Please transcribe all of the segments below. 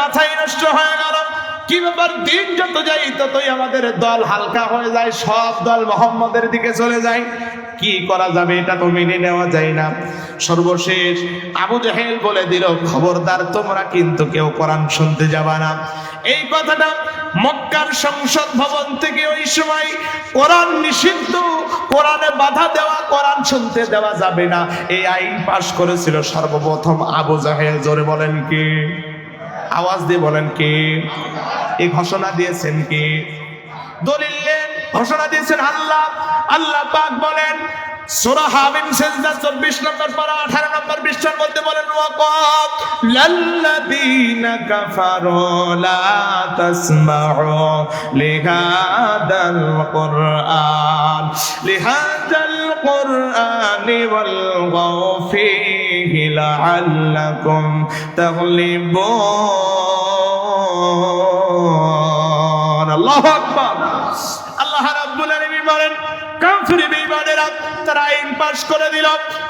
মাথায় নষ্ট হয়ে গেল কি ব্যাপার? দিন যত যাই, ততই আমাদের দল হালকা হয়ে যায়, সব দল মোহাম্মদের দিকে চলে যায়। কি করা যাবে, এটা তো মেনে নেওয়া যায় না। সর্বশেষ আবু জাহেল বলে দিল, খবরদার তোমরা কিন্তু কেউ কোরআন শুনতে যাবা না। এই কথাটা মক্কার সংসদ ভবন থেকে ওই সময় কোরআন নিষিদ্ধ, কোরআনে বাধা দেওয়া, কোরআন শুনতে দেওয়া যাবে না। এই আইন পাশ করেছিল সর্বপ্রথম আবু জাহেল। জোরে বলেন কি? আওয়াজ দিয়ে বলেন কে? এই ঘোষণা দিয়েছেন কে? দলিল ঘোষণা দিয়েছেন আল্লাহ। আল্লাহ পাক বলেন, সূরা হামিম সেজদা 24 নম্বর পারা 18 নম্বর পৃষ্ঠার মধ্যে বলেন, ওয়াকাত লাল্লাযীনা কাফারু লা তাসমাউ লিহাদাল কুরআন লিহাদাল কুরআন ফীহি لعلكم تغلبون. الله أكبر. বেঈমানেরা তারা আইন পাশ করে দিল।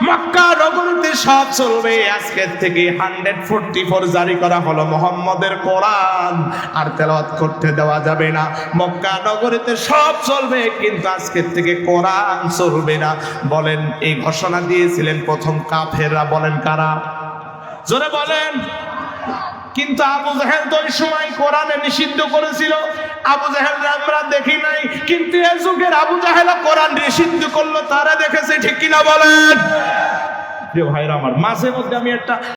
মক্কা নগরীতে সব চলবে। আজকের থেকে 144 জারি করা হলো মোহাম্মদের কোরআন। আর তেলাওয়াত করতে দেওয়া যাবে না। মক্কা নগরীতে সব চলবে, কিন্তু আজকের থেকে কোরআন চলবে না। বলেন, এই ঘোষণা দিয়েছিলেন প্রথম কাফেররা। বলেন কারা? জোরে বলেন। কিন্তু আবু জাহেল তো ওই সময় কোরআনে নিষিদ্ধ করেছিল। আবু জাহেল আমরা দেখি নাই, কিন্তু এ যুগের আবু জাহেল কোরআন নিষিদ্ধ করল, তারা দেখেছে, ঠিক কিনা বলেন? ভাইরা আমার, মাঝে মধ্যে আমি একটা